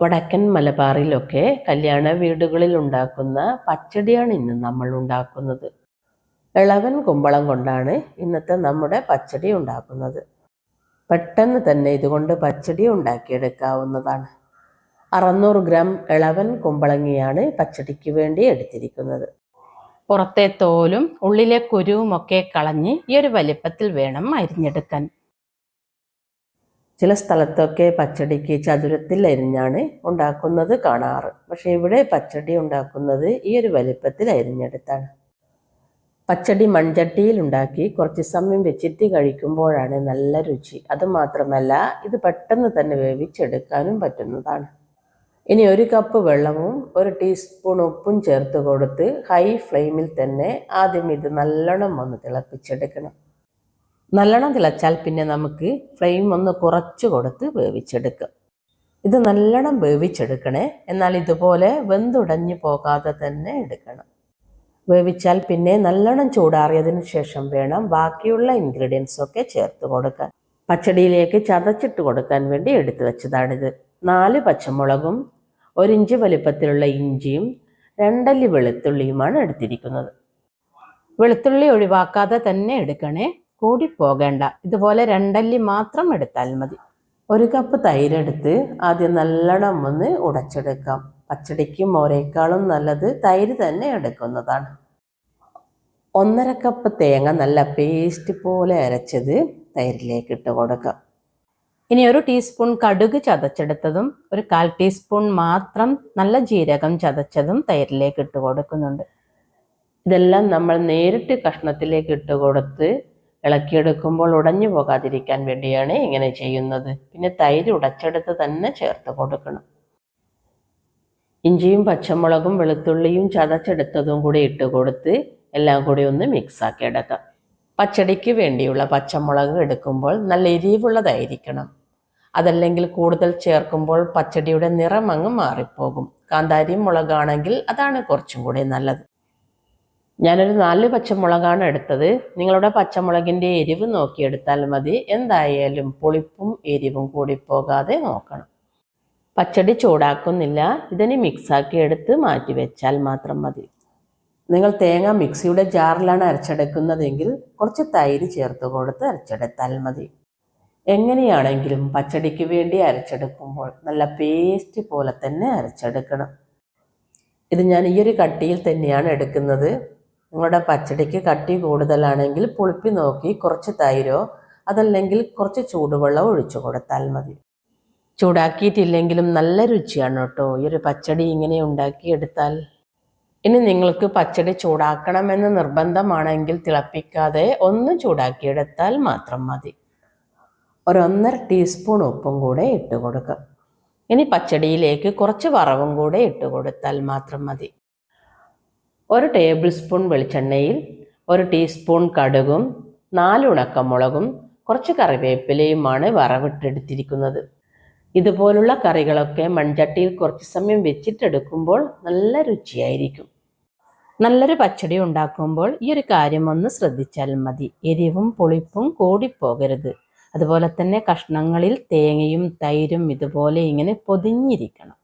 വടക്കൻ മലബാറിലൊക്കെ കല്യാണ വീടുകളിൽ ഉണ്ടാക്കുന്ന പച്ചടിയാണ് ഇന്ന് നമ്മൾ ഉണ്ടാക്കുന്നത്. ഇളവൻ കുമ്പളം കൊണ്ടാണ് ഇന്നത്തെ നമ്മുടെ പച്ചടി ഉണ്ടാക്കുന്നത്. പെട്ടെന്ന് തന്നെ ഇതുകൊണ്ട് പച്ചടി ഉണ്ടാക്കിയെടുക്കാവുന്നതാണ്. അറുന്നൂറ് ഗ്രാം ഇളവൻ കുമ്പളങ്ങിയാണ് പച്ചടിക്ക് വേണ്ടി എടുത്തിരിക്കുന്നത്. പുറത്തെ തോലും ഉള്ളിലെ കുരുവും ഒക്കെ കളഞ്ഞ് ഈ ഒരു വലിപ്പത്തിൽ വേണം അരിഞ്ഞെടുക്കാൻ. ചില സ്ഥലത്തൊക്കെ പച്ചടിക്ക് ചതുരത്തിൽ അരിഞ്ഞാണ് ഉണ്ടാക്കുന്നത് കാണാറ്. പക്ഷേ ഇവിടെ പച്ചടി ഉണ്ടാക്കുന്നത് ഈ ഒരു വലിപ്പത്തിൽ അരിഞ്ഞെടുത്താണ്. പച്ചടി മൺചട്ടിയിൽ ഉണ്ടാക്കി കുറച്ച് സമയം വെച്ചിട്ട് കഴിക്കുമ്പോഴാണ് നല്ല രുചി. അതുമാത്രമല്ല ഇത് പെട്ടെന്ന് തന്നെ വേവിച്ചെടുക്കാനും പറ്റുന്നതാണ്. ഇനി ഒരു കപ്പ് വെള്ളവും ഒരു ടീസ്പൂൺ ഉപ്പും ചേർത്ത് കൊടുത്ത് ഹൈ ഫ്ലെയിമിൽ തന്നെ ആദ്യം ഇത് നല്ലോണം ഒന്ന് തിളപ്പിച്ചെടുക്കണം. നല്ലോണം തിളച്ചാൽ പിന്നെ നമുക്ക് ഫ്ലെയിം ഒന്ന് കുറച്ച് കൊടുത്ത് വേവിച്ചെടുക്കാം. ഇത് നല്ലോണം വേവിച്ചെടുക്കണേ. എന്നാൽ ഇതുപോലെ വെന്തുടഞ്ഞു പോകാതെ തന്നെ എടുക്കണം. വേവിച്ചാൽ പിന്നെ നല്ലോണം ചൂടാറിയതിന് ശേഷം വേണം ബാക്കിയുള്ള ഇൻഗ്രീഡിയൻസ് ഒക്കെ ചേർത്ത് കൊടുക്കാൻ. പച്ചടിയിലേക്ക് ചതച്ചിട്ട് കൊടുക്കാൻ വേണ്ടി എടുത്തു വെച്ചതാണിത്. നാല് പച്ചമുളകും ഒരിഞ്ച് വലിപ്പത്തിലുള്ള ഇഞ്ചിയും രണ്ടല്ലി വെളുത്തുള്ളിയുമാണ് എടുത്തിരിക്കുന്നത്. വെളുത്തുള്ളി ഒഴിവാക്കാതെ തന്നെ എടുക്കണേ. കൂടി പോകേണ്ട. ഇതുപോലെ രണ്ടല്ലി മാത്രം എടുത്താൽ മതി. ഒരു കപ്പ് തൈരെടുത്ത് ആദ്യം നല്ലോണം ഒന്ന് ഉടച്ചെടുക്കാം. പച്ചടിക്കും മോരേക്കാളും നല്ലത് തൈര് തന്നെ എടുക്കുന്നതാണ്. ഒന്നര കപ്പ് തേങ്ങ നല്ല പേസ്റ്റ് പോലെ അരച്ചത് തൈരിലേക്ക് ഇട്ട് കൊടുക്കാം. ഇനി ഒരു ടീസ്പൂൺ കടുക് ചതച്ചെടുത്തതും ഒരു കാൽ ടീസ്പൂൺ മാത്രം നല്ല ജീരകം ചതച്ചതും തൈരിലേക്ക് ഇട്ട് കൊടുക്കുന്നുണ്ട്. ഇതെല്ലാം നമ്മൾ നേരിട്ട് കഷ്ണത്തിലേക്ക് ഇട്ട് കൊടുത്ത് ഇളക്കിയെടുക്കുമ്പോൾ ഉടഞ്ഞു പോകാതിരിക്കാൻ വേണ്ടിയാണ് ഇങ്ങനെ ചെയ്യുന്നത്. പിന്നെ തൈര് ഉടച്ചെടുത്ത് തന്നെ ചേർത്ത് കൊടുക്കണം. ഇഞ്ചിയും പച്ചമുളകും വെളുത്തുള്ളിയും ചതച്ചെടുത്തതും കൂടി ഇട്ട് കൊടുത്ത് എല്ലാം കൂടി ഒന്ന് മിക്സാക്കി എടുക്കാം. പച്ചടിക്ക് വേണ്ടിയുള്ള പച്ചമുളക് എടുക്കുമ്പോൾ നല്ല എരിവുള്ളതായിരിക്കണം. അതല്ലെങ്കിൽ കൂടുതൽ ചേർക്കുമ്പോൾ പച്ചടിയുടെ നിറം അങ്ങ് മാറിപ്പോകും. കാന്താരി മുളകാണെങ്കിൽ അതാണ് കുറച്ചും കൂടി നല്ലത്. ഞാനൊരു നാല് പച്ചമുളകാണ് എടുത്തത്. നിങ്ങളുടെ പച്ചമുളകിന്റെ എരിവ് നോക്കിയെടുത്താൽ മതി. എന്തായാലും പുളിപ്പും എരിവും കൂടി പോകാതെ നോക്കണം. പച്ചടി ചൂടാക്കുന്നില്ല. ഇതിനെ മിക്സാക്കി എടുത്ത് മാറ്റി വെച്ചാൽ മാത്രം മതി. നിങ്ങൾ തേങ്ങ മിക്സിയുടെ ജാറിലാണ് അരച്ചെടുക്കുന്നതെങ്കിൽ കുറച്ച് തൈര് ചേർത്ത് കൊടുത്ത് അരച്ചെടുത്താൽ മതി. എങ്ങനെയാണെങ്കിലും പച്ചടിക്ക് വേണ്ടി അരച്ചെടുക്കുമ്പോൾ നല്ല പേസ്റ്റ് പോലെ തന്നെ അരച്ചെടുക്കണം. ഇത് ഞാൻ ഈ ഒരു കട്ടിയിൽ തന്നെയാണ് എടുക്കുന്നത്. നിങ്ങളുടെ പച്ചടിക്ക് കട്ടി കൂടുതലാണെങ്കിൽ പുളിപ്പി നോക്കി കുറച്ച് തൈരോ അതല്ലെങ്കിൽ കുറച്ച് ചൂടുവെള്ളം ഒഴിച്ചു കൊടുത്താൽ മതി. ചൂടാക്കിയിട്ടില്ലെങ്കിലും നല്ല രുചിയാണ് കേട്ടോ. ഈ ഒരു പച്ചടി ഇങ്ങനെ ഉണ്ടാക്കിയെടുത്താൽ. ഇനി നിങ്ങൾക്ക് പച്ചടി ചൂടാക്കണമെന്ന് നിർബന്ധമാണെങ്കിൽ തിളപ്പിക്കാതെ ഒന്ന് ചൂടാക്കിയെടുത്താൽ മാത്രം മതി. ഒരൊന്നര ടീസ്പൂൺ ഉപ്പും കൂടെ ഇട്ട് കൊടുക്കാം ഇനി പച്ചടിയിലേക്ക് കുറച്ച് വറവും കൂടെ ഇട്ട് കൊടുത്താൽ മാത്രം മതി. ഒരു ടേബിൾ സ്പൂൺ വെളിച്ചെണ്ണയിൽ ഒരു ടീസ്പൂൺ കടുകും നാല് ഉണക്കമുളകും കുറച്ച് കറിവേപ്പിലയുമാണ് വറവിട്ടെടുത്തിരിക്കുന്നത്. ഇതുപോലുള്ള കറികളൊക്കെ മൺചട്ടിയിൽ കുറച്ച് സമയം വെച്ചിട്ടെടുക്കുമ്പോൾ നല്ല രുചിയായിരിക്കും. നല്ലൊരു പച്ചടി ഉണ്ടാക്കുമ്പോൾ ഈ ഒരു കാര്യം ഒന്ന് ശ്രദ്ധിച്ചാൽ മതി. എരിവും പുളിപ്പും കൂടിപ്പോകരുത്. അതുപോലെ തന്നെ കഷ്ണങ്ങളിൽ തേങ്ങയും തൈരും ഇതുപോലെ ഇങ്ങനെ പൊതിഞ്ഞിരിക്കണം.